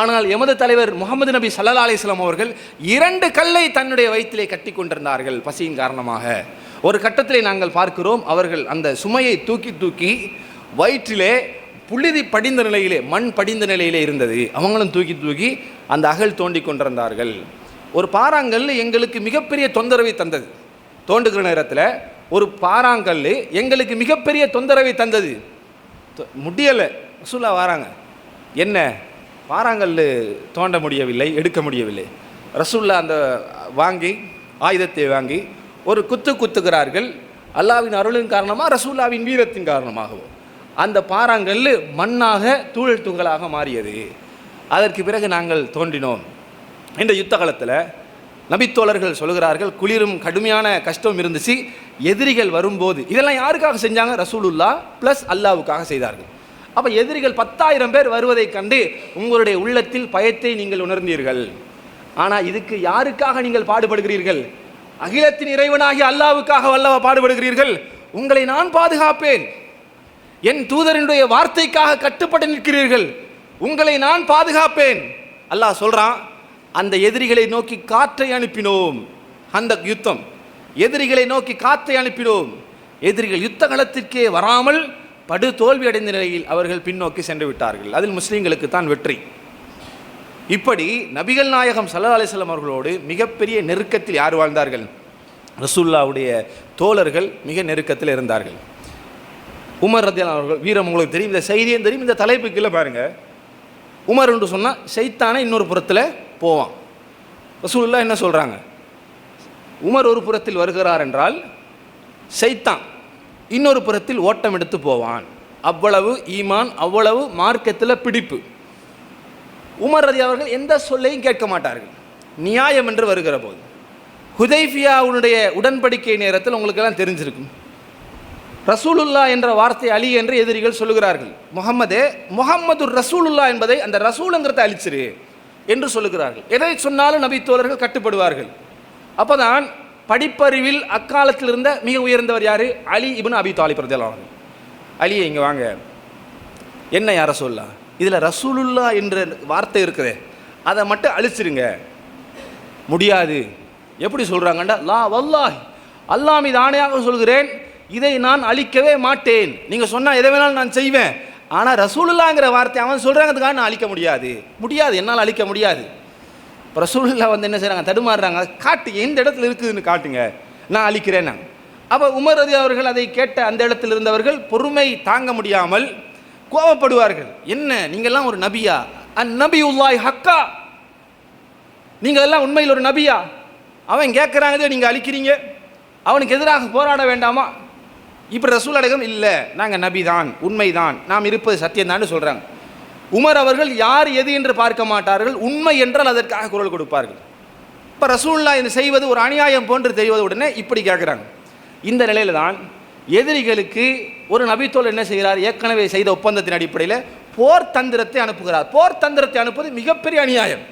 ஆனால் எமது தலைவர் முகமது நபி சல்லா அலிஸ்லாம் அவர்கள் இரண்டு கல்லை தன்னுடைய வயிற்றிலே கட்டி கொண்டிருந்தார்கள் பசியின் காரணமாக. ஒரு கட்டத்தில் நாங்கள் பார்க்கிறோம் அவர்கள் அந்த சுமையை தூக்கி தூக்கி வயிற்றிலே புழுதி படிந்த நிலையிலே மண் படிந்த நிலையிலே இருந்தது. அவங்களும் தூக்கி தூக்கி அந்த அகல் தோண்டி கொண்டிருந்தார்கள். ஒரு பாறாங்கல் எங்களுக்கு மிகப்பெரிய தொந்தரவை தந்தது. தோண்டுகிற நேரத்தில் ஒரு பாறாங்கல் எங்களுக்கு மிகப்பெரிய தொந்தரவை தந்தது. முடியலை. ரசூலா வராங்க. என்ன? பாறாங்கல் தோண்ட முடியவில்லை எடுக்க முடியவில்லை. ரசூல்லா அந்த வாங்கி ஆயுதத்தை வாங்கி ஒரு குத்து குத்துகிறார்கள். அல்லாவின் அருளின் காரணமாக ரசூல்லாவின் வீரத்தின் காரணமாகவும். அந்த பாறாங்கல் மண்ணாக தூழல் துங்களாக மாறியது. அதற்கு பிறகு நாங்கள் தோன்றினோம். இந்த யுத்த காலத்தில் நபித்தோழர்கள் சொல்கிறார்கள் குளிரும் கடுமையான கஷ்டம் இருந்துச்சு எதிரிகள் வரும்போது. இதெல்லாம் யாருக்காக செஞ்சாங்க? ரசூலுல்லா ப்ளஸ் அல்லாவுக்காக செய்தார்கள். அப்போ எதிரிகள் பத்தாயிரம் பேர் வருவதைக் கண்டு உங்களுடைய உள்ளத்தில் பயத்தை நீங்கள் உணர்ந்தீர்கள். ஆனால் இதுக்கு யாருக்காக நீங்கள் பாடுபடுகிறீர்கள்? அகிலத்தின் இறைவனாகி அல்லாவுக்காக வல்லவா பாடுபடுகிறீர்கள். உங்களை நான் பாதுகாப்பேன். என் தூதரினுடைய வார்த்தைக்காக கட்டுப்பட்டு நிற்கிறீர்கள். உங்களை நான் பாதுகாப்பேன். அல்லாஹ் சொல்கிறான் அந்த எதிரிகளை நோக்கி காற்றை அனுப்பினோம். அந்த யுத்தம். எதிரிகளை நோக்கி காற்றை அனுப்பினோம். எதிரிகள் யுத்த களத்திற்கே வராமல் படு தோல்வி அடைந்த நிலையில் அவர்கள் பின்னோக்கி சென்று விட்டார்கள். அதில் முஸ்லீம்களுக்கு தான் வெற்றி. இப்படி நபிகள் நாயகம் சல்லா அலிஸ்லாம் அவர்களோடு மிகப்பெரிய நெருக்கத்தில் யார் வாழ்ந்தார்கள்? ரசூல்லாவுடைய தோழர்கள் மிக நெருக்கத்தில் இருந்தார்கள். உமர் ரத்தியான் அவர்கள் வீரம் உங்களுக்கு தெரியும். இந்த செய்தியும் தெரியும். இந்த தலைப்பு கீழே உமர் என்று சொன்னால் சைத்தானே இன்னொரு புறத்தில் போவான். ரசூல்லா என்ன சொல்கிறாங்க உமர் ஒரு புறத்தில் வருகிறார் என்றால் சைத்தான் இன்னொரு புறத்தில் ஓட்டம் எடுத்து போவான். அவ்வளவு ஈமான் அவ்வளவு மார்க்கத்தில் பிடிப்பு. உமர் ரதி அவர்கள் எந்த சொல்லையும் கேட்க மாட்டார்கள். நியாயம் என்று வருகிற போது ஹுதைஃபியாவுடைய உடன்படிக்கை நேரத்தில் உங்களுக்கெல்லாம் தெரிஞ்சிருக்கும். ரசூலுல்லா என்ற வார்த்தை அலி என்று எதிரிகள் சொல்லுகிறார்கள். முகம்மதே முகம்மது ரசூலுல்லா என்பதை அந்த ரசூலுங்கிறத அழிச்சிரு என்று சொல்லுகிறார்கள். எதை சொன்னாலும் நபி தோழர்கள் கட்டுப்படுவார்கள். அப்போதான் படிப்பறிவில் அக்காலத்தில் இருந்த மிக உயர்ந்தவர் யார்? அலி இபின் அபி தாலிப் ரதியல்லாஹு அலியை இங்கே வாங்க. என்ன யாரை சொல்லலாம் இதில் ரசூலுல்லா என்ற வார்த்தை இருக்குதே அதை மட்டும் அழிச்சிருங்க. முடியாது. எப்படி சொல்கிறாங்கண்டா லா வல்லாஹ் அல்லாஹ் மீது ஆணையாக சொல்கிறேன் இதை நான் அழிக்கவே மாட்டேன். நீங்கள் சொன்னால் எதை வேணாலும் நான் செய்வேன். ஆனால் ரசூலுல்லாங்கிற வார்த்தை அவன் சொல்கிறாங்கிறதுக்காக நான் அழிக்க முடியாது. முடியாது என்னால் அழிக்க முடியாது. இப்போ ரசூலுல்லா வந்து என்ன செய்கிறாங்க தடுமாறுறாங்க. காட்டு எந்த இடத்துல இருக்குதுன்னு காட்டுங்க. நான் அழிக்கிறேன். நான் அப்போ உமர் ரதி அவர்கள் அதை கேட்ட அந்த இடத்தில் இருந்தவர்கள் பொறுமை தாங்க முடியாமல் கோபப்படுவார்கள். என்ன? நீங்கள்லாம் ஒரு நபியா? அந் நபி உல்லாய் ஹக்கா. நீங்கள் எல்லாம் உண்மையில் ஒரு நபியா? அவன் கேட்குறாங்க நீங்கள் அழிக்கிறீங்க. அவனுக்கு எதிராக போராட வேண்டாமா? இப்போ ரசூல் அடகம் இல்லை. நாங்கள் நபி தான் உண்மைதான். நாம் இருப்பது சத்தியம்தான்னு சொல்கிறாங்க உமர் அவர்கள் யார் எது என்று பார்க்க மாட்டார்கள். உண்மை என்றால் அதற்காக குரல் கொடுப்பார்கள். இப்போ ரசூல்லா இது செய்வது ஒரு அநியாயம் போன்று தெரிவது உடனே இப்படி கேட்குறாங்க. இந்த நிலையில தான் எதிரிகளுக்கு ஒரு நபித்தோல் என்ன செய்கிறார்? ஏற்கனவே செய்த ஒப்பந்தத்தின் அடிப்படையில் போர் தந்திரத்தை அனுப்புகிறார். போர் தந்திரத்தை அனுப்புவது மிகப்பெரிய அநியாயம்.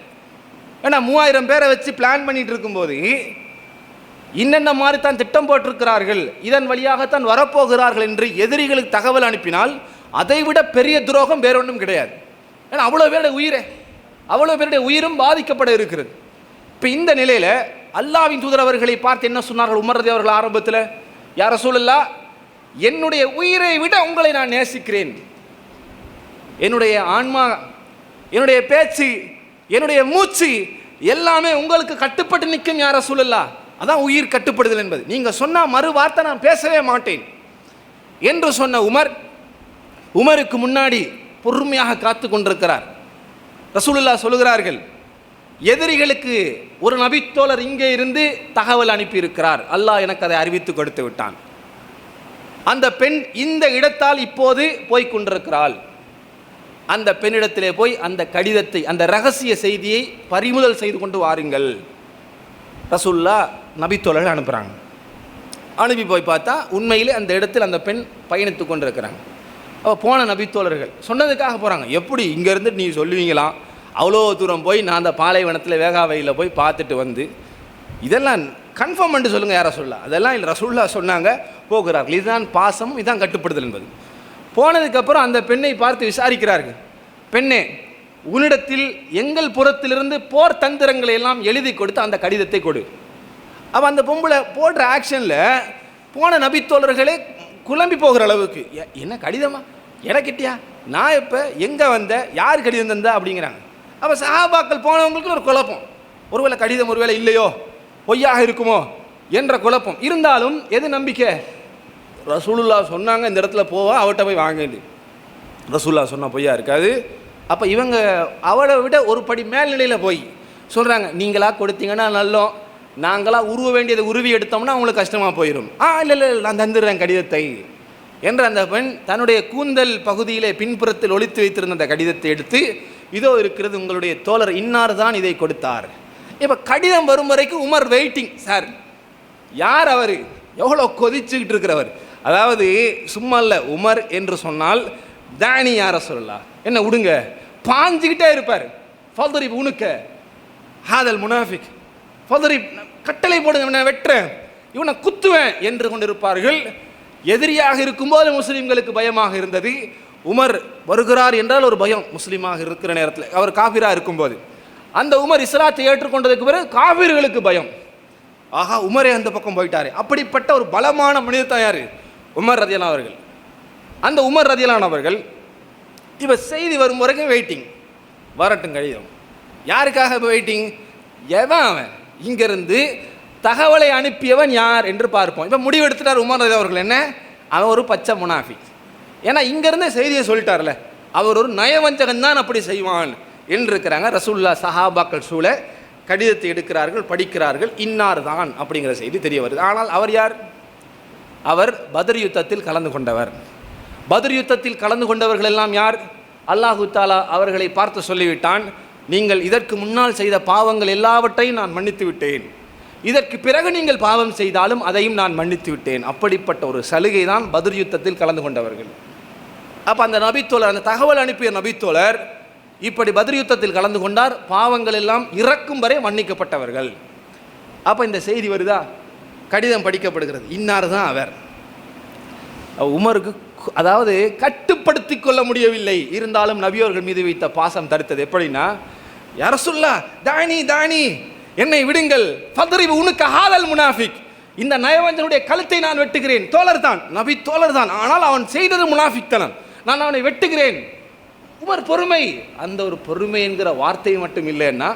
ஏன்னா மூவாயிரம் பேரை வச்சு பிளான் பண்ணிட்டு இருக்கும்போது இன்னென்ன மாதிரி தான் திட்டம் போட்டிருக்கிறார்கள் இதன் வழியாகத்தான் வரப்போகிறார்கள் என்று எதிரிகளுக்கு தகவல் அனுப்பினால் அதைவிட பெரிய துரோகம் வேறொன்றும் கிடையாது. ஏன்னா அவ்வளோ பேருடைய உயிரே அவ்வளோ பேருடைய உயிரும் பாதிக்கப்பட இருக்கிறது. இப்போ இந்த நிலையில் அல்லாவின் தூதர் அவர்களை பார்த்து என்ன சொன்னார்கள்? உமர்ரதி அவர்கள் ஆரம்பத்தில் யார சூழல்லா என்னுடைய உயிரை விட உங்களை நான் நேசிக்கிறேன். என்னுடைய ஆன்மா என்னுடைய பேச்சு என்னுடைய மூச்சு எல்லாமே உங்களுக்கு கட்டுப்பட்டு நிற்கும் யார சூழல்லா அதான் உயிர் கட்டுப்படுதல் என்பது. நீங்கள் சொன்ன மறு வார்த்தை நான் பேசவே மாட்டேன். என்று சொன்ன உமர் உமருக்கு முன்னாடி பொறுமையாக காத்து கொண்டிருக்கிறார். ரசூலுல்லா சொல்லுகிறார்கள் எதிரிகளுக்கு ஒரு நபித்தோழர் இங்கே இருந்து தகவல் அனுப்பியிருக்கிறார். அல்லாஹ் எனக்கு அதை அறிவித்து கொடுத்து விட்டான். அந்த பெண் இந்த இடத்தால் இப்போது போய் கொண்டிருக்கிறாள். அந்த பெண்ணிடத்திலே போய் அந்த கடிதத்தை அந்த ரகசிய செய்தியை பறிமுதல் செய்து கொண்டு வாருங்கள். ரசுல்லா நபித்தோழர்கள் அனுப்புகிறாங்க அனுப்பி போய் பார்த்தா உண்மையிலே அந்த இடத்தில் அந்த பெண் பயணித்து கொண்டிருக்கிறாங்க. அப்போ போன நபித்தோழர்கள் சொன்னதுக்காக போகிறாங்க எப்படி இங்கேருந்து நீ சொல்லுவீங்களாம் அவ்வளோ தூரம் போய் நான் அந்த பாலைவனத்தில் வேகாவையில் போய் பார்த்துட்டு வந்து இதெல்லாம் கன்ஃபார்ம் பண்ணிட்டு சொல்லுங்கள் யாரை சொல்ல அதெல்லாம் இல்லை ரசூல்லா சொன்னாங்க போகிறார்கள். இதுதான் பாசம் இதுதான் கட்டுப்படுதல் என்பது. போனதுக்கப்புறம் அந்த பெண்ணை பார்த்து விசாரிக்கிறார்கள். பெண்ணே உன்னிடத்தில் எங்கள் புறத்திலிருந்து போர் தந்திரங்களை எல்லாம் எழுதி கொடுத்து அந்த கடிதத்தை கொடு. அப்போ அந்த பொம்பளை போடுற ஆக்ஷனில் போன நபித்தோழர்களே குழம்பி போகிற அளவுக்கு என்ன கடிதமா? எனக்கிட்டியா நான் இப்போ எங்கே வந்த? யார் கடிதம் தந்தா? அப்படிங்கிறாங்க. அப்போ சஹாபாக்கள் போனவங்களுக்கு ஒரு குழப்பம். ஒருவேளை கடிதம் ஒருவேளை இல்லையோ? பொய்யாக இருக்குமோ என்ற குழப்பம். இருந்தாலும் எது நம்பிக்கை? ரசூலுல்லா சொன்னாங்க இந்த இடத்துல போவா அவட்ட போய் வாங்கிடு ரசூல்லா சொன்னால் பொய்யா இருக்காது. அப்போ இவங்க அவளை விட ஒரு படி மேல்நிலையில் போய் சொல்கிறாங்க நீங்களாக கொடுத்தீங்கன்னா நல்லோம். நாங்களாக உருவ வேண்டியதை உருவி எடுத்தோம்னா அவங்களுக்கு கஷ்டமாக போயிடும் ஆ இல்லை இல்லை நான் தந்துடுறேன் கடிதத்தை. என்ற அந்த பெண் தன்னுடைய கூந்தல் பகுதியிலே பின்புறத்தில் ஒழித்து வைத்திருந்த அந்த கடிதத்தை எடுத்து இதோ இருக்கிறது உங்களுடைய தோழர் இன்னார் தான் இதை கொடுத்தார். இப்போ கடிதம் வரும் வரைக்கும் உமர் வெயிட்டிங் சார் யார் அவர்? எவ்வளோ கொதிச்சுக்கிட்டு இருக்கிறவர். அதாவது சும்மா இல்லை உமர் என்று சொன்னால் தானி யார சொல்லலாம் என்ன விடுங்க பாஞ்சுக்கிட்டே இருப்பார். ஃபல்தரிப் உனுக்க ஹாதல் முனாஃபிக். ஃபல்தரிப் கட்டளை போடுங்க இவனை வெட்டுறேன். இவனை குத்துவேன் என்று கொண்டிருப்பார்கள். எதிரியாக இருக்கும்போது முஸ்லீம்களுக்கு பயமாக இருந்தது. உமர் வருகிறார் என்றால் ஒரு பயம் முஸ்லீமாக இருக்கிற நேரத்தில். அவர் காபிராக இருக்கும்போது. அந்த உமர் இஸ்லாத்தை ஏற்றுக்கொண்டதுக்கு பிறகு காவிர்களுக்கு பயம். ஆஹா உமரே அந்த பக்கம் போயிட்டாரு. அப்படிப்பட்ட ஒரு பலமான மனிதர் தான் உமர் ரதியலான் அவர்கள். அந்த உமர் ரதியலான் அவர்கள் இவ செய்தி வரும் வரைக்கும் வெயிட்டிங் வரட்டும் கழிதம் யாருக்காக இப்போ வெயிட்டிங் எவன் அவன்? இங்கேருந்து தகவலை அனுப்பியவன் யார் என்று பார்ப்போம். இப்போ முடிவு எடுத்துட்டார் உமர் ரதி அவர்கள். என்ன? அவன் ஒரு பச்சை முனாஃபி ஏன்னா இங்கேருந்தே செய்தியை சொல்லிட்டார்ல. அவர் ஒரு நயவஞ்சகன் தான் அப்படி செய்வான். என்று இருக்கிறாங்க ரசூல்லா சஹாபாக்கள் சூழ கடிதத்தை எடுக்கிறார்கள் படிக்கிறார்கள். இன்னார் தான் அப்படிங்கிற செய்தி தெரிய வருது. ஆனால் அவர் யார்? அவர் பதர் யுத்தத்தில் கலந்து கொண்டவர். பதர் யுத்தத்தில் கலந்து கொண்டவர்கள் எல்லாம் யார்? அல்லாஹு தாலா அவர்களை பார்த்து சொல்லிவிட்டான் நீங்கள் இதற்கு முன்னால் செய்த பாவங்கள் எல்லாவற்றையும் நான் மன்னித்து விட்டேன். இதற்கு பிறகு நீங்கள் பாவம் செய்தாலும் அதையும் நான் மன்னித்து விட்டேன். அப்படிப்பட்ட ஒரு சலுகை தான் பதிர் யுத்தத்தில் கலந்து கொண்டவர்கள். அப்போ அந்த நபித்தோழர் அந்த தகவல் அனுப்பிய நபித்தோழர் இப்படி பத்ர் யுத்தத்தில் கலந்து கொண்டார். பாவங்கள் எல்லாம் இறக்கும் வரை மன்னிக்கப்பட்டவர்கள். அப்போ இந்த செய்தி வருதா? கடிதம் படிக்கப்படுகிறது. இன்னார் தான் அவர். உமருக்கு அதாவது கட்டுப்படுத்தி கொள்ள முடியவில்லை. இருந்தாலும் நபியோர்கள் மீது வைத்த பாசம் தடுத்தது. எப்படின்னா யார சொல்லா தானி தானி என்னை விடுங்கள். ஃபதரி உனக்கு ஹாதல் முனாஃபிக். இந்த நயவஞ்சனுடைய கழுத்தை நான் வெட்டுகிறேன். தோழர் தான் நபி தோழர் தான் ஆனால் அவன் செய்தது முனாஃபிக் தனம். நான் அவனை வெட்டுகிறேன். உமர் பொறுமை. அந்த ஒரு பொறுமை என்கிற வார்த்தை மட்டும் இல்லைன்னா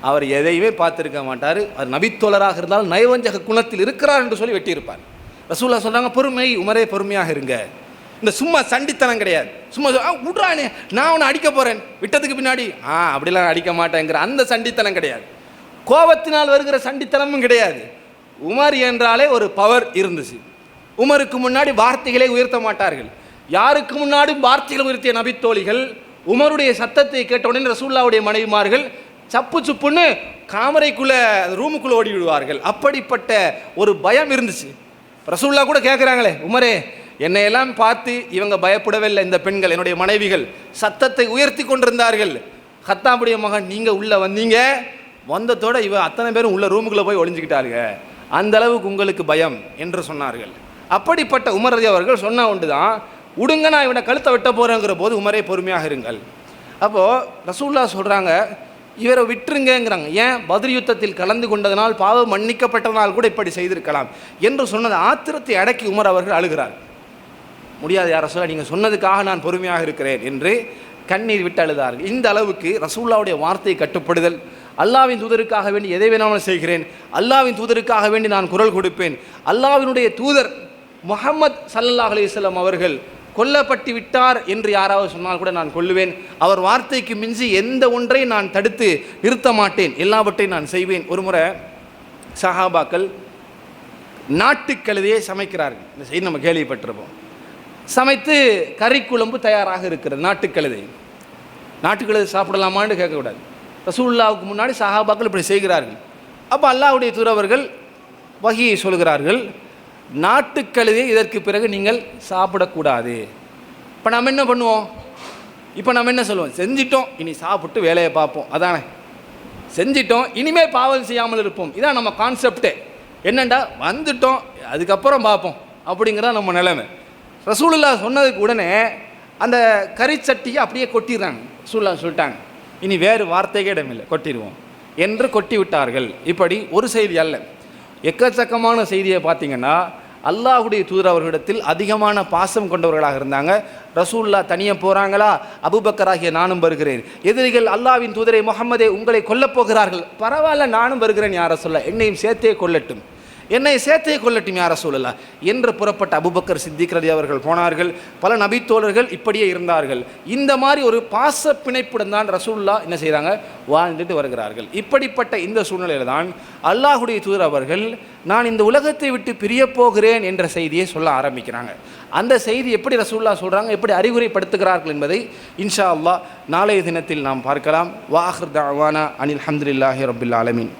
அவர் எதையுமே பார்த்துருக்க மாட்டார். அவர் நபித்தோழராக இருந்தால் நயவஞ்சக குணத்தில் இருக்கிறார் என்று சொல்லி வெட்டியிருப்பார். ரசூல்லா சொல்கிறாங்க பொறுமை உமரே பொறுமையாக இருங்க. இந்த சும்மா சண்டித்தனம் கிடையாது. சும்மா ஆ, விட்றானே நான் அவனை அடிக்க போகிறேன் விட்டதுக்கு பின்னாடி. ஆ அப்படிலாம் அடிக்க மாட்டேங்கிற அந்த சண்டித்தனம் கிடையாது. கோபத்தினால் வருகிற சண்டித்தனமும் கிடையாது. உமர் என்றாலே ஒரு பவர் இருந்துச்சு. உமருக்கு முன்னாடி வார்த்தைகளை உயர்த்த மாட்டார்கள். யாருக்கு முன்னாடி வார்த்தைகளை உயர்த்திய நபித்தோழிகள் உமருடைய சத்தத்தை கேட்ட உடனே ரசூல்லாவுடைய மனைவிமார்கள் சப்பு சுப்புன்னு காமரைக்குள்ளே ரூமுக்குள்ளே ஓடி விடுவார்கள் அப்படிப்பட்ட ஒரு பயம் இருந்துச்சு. ரசூல்லா கூட கேட்குறாங்களே உமரே என்னையெல்லாம் பார்த்து இவங்க பயப்படவில்லை இந்த பெண்கள் என்னுடைய மனைவிகள். சத்தத்தை உயர்த்தி கொண்டிருந்தார்கள். ஹத்தாம்புடைய மகன் நீங்கள் உள்ளே வந்தீங்க. வந்ததோட இவ அத்தனை பேரும் உள்ள ரூமுக்குள்ளே போய் ஒளிஞ்சிக்கிட்டாருங்க அந்த அளவுக்கு உங்களுக்கு பயம் என்று சொன்னார்கள். அப்படிப்பட்ட உமரதி அவர்கள் சொன்ன ஒன்று தான் விடுங்க நான் இவனை கழுத்தை வெட்ட போகிறேங்கிற போது உமரே பொறுமையாக இருங்கள். அப்போது ரசூல்லா சொல்கிறாங்க இவரை விட்டுருங்கிறாங்க ஏன்? பதில் யுத்தத்தில் கலந்து கொண்டதனால் பாவம் மன்னிக்கப்பட்டதனால் கூட இப்படி செய்திருக்கலாம். என்று சொன்னது ஆத்திரத்தை அடக்கி உமர் அவர்கள் அழுகிறார். முடியாது யார் ரசூலா நீங்கள் சொன்னதுக்காக நான் பொறுமையாக இருக்கிறேன் என்று கண்ணீர் விட்டு அழுதார்கள். இந்த அளவுக்கு ரசூல்லாவுடைய வார்த்தை கட்டுப்படுதல். அல்லாவின் தூதருக்காக வேண்டி எதை வேணாலும் செய்கிறேன். அல்லாவின் தூதருக்காக வேண்டி நான் குரல் கொடுப்பேன். அல்லாவினுடைய தூதர் முகமது சல்லாஹ் அலிஸ்லாம் அவர்கள் கொல்லப்பட்டு விட்டார் என்று யாராவது சொன்னால் கூட நான் கொல்லுவேன். அவர் வார்த்தைக்கு மிஞ்சி எந்த ஒன்றை நான் தடுத்து நிறுத்த மாட்டேன். எல்லாவற்றையும் நான் செய்வேன். ஒரு முறை சஹாபாக்கள் நாட்டுக்கழுதையை சமைக்கிறார்கள். இந்த செய்தி நம்ம கேள்விப்பட்டிருப்போம். சமைத்து கறி குழம்பு தயாராக இருக்கிறது நாட்டுக்கழுதை. நாட்டுக்கழுதை சாப்பிடலாமான்னு கேட்கக்கூடாது. ரசூல்லாவுக்கு முன்னாடி சஹாபாக்கள் இப்படி செய்கிறார்கள். அப்போ அல்லாஹ்வுடைய துறவர்கள் வகியை சொல்கிறார்கள். நாட்டுக்கழுதை இதற்கு பிறகு நீங்கள் சாப்பிடக்கூடாது. இப்போ நம்ம என்ன பண்ணுவோம்? இப்போ நம்ம என்ன சொல்லுவோம்? செஞ்சிட்டோம் இனி சாப்பிட்டு வேலையை பார்ப்போம். அதானே? செஞ்சிட்டோம் இனிமேல் பாவல் செய்யாமல் இருப்போம். இதான் நம்ம கான்செப்டே என்னண்டா? வந்துட்டோம் அதுக்கப்புறம் பார்ப்போம். அப்படிங்கிறத நம்ம நிலைமை. ரசூலுல்லா சொன்னதுக்கு உடனே அந்த கறிச்சட்டியை அப்படியே கொட்டிடுறாங்க. ரசூல்லா சொல்லிட்டாங்க இனி வேறு வார்த்தைக்கே இடமில்லை கொட்டிடுவோம் என்று கொட்டி விட்டார்கள் இப்படி ஒரு செய்தி அல்ல. எக்கச்சக்கமான செய்தியை பார்த்தீங்கன்னா அல்லாஹுடைய தூதர் அவர்களிடத்தில் அதிகமான பாசம் கொண்டவர்களாக இருந்தாங்க. ரசூல்லா தனியாக போகிறாங்களா அபுபக்கராகிய நானும் வருகிறேன். எதிரிகள் அல்லாவின் தூதரை முகமதே உங்களை கொல்லப் போகிறார்கள். பரவாயில்ல நானும் வருகிறேன் யாரை சொல்ல என்னையும் சேர்த்தே கொள்ளட்டும் என்னை சேர்த்தே கொள்ளட்டும் யார சூழலா என்று புறப்பட்ட அபுபக்கர் சித்திக் அவர்கள் போனார்கள் பல நபித்தோழர்கள் இப்படியே இருந்தார்கள். இந்த மாதிரி ஒரு பாச பிணைப்புடன் தான் ரசூல்லா என்ன செய்கிறாங்க வாழ்ந்துட்டு வருகிறார்கள். இப்படிப்பட்ட இந்த சூழ்நிலையில் தான் அல்லாஹுடைய தூதர் அவர்கள் நான் இந்த உலகத்தை விட்டு பிரிய போகிறேன் என்ற செய்தியை சொல்ல ஆரம்பிக்கிறாங்க. அந்த செய்தி எப்படி ரசூல்லா சொல்கிறாங்க எப்படி அறிகுறைப்படுத்துகிறார்கள் என்பதை இன்ஷா அல்லா நாளைய தினத்தில் நாம் பார்க்கலாம். வாஹர் தாவானா அனில் ஹம்துல்லாஹி ரபில் ஆலமின்.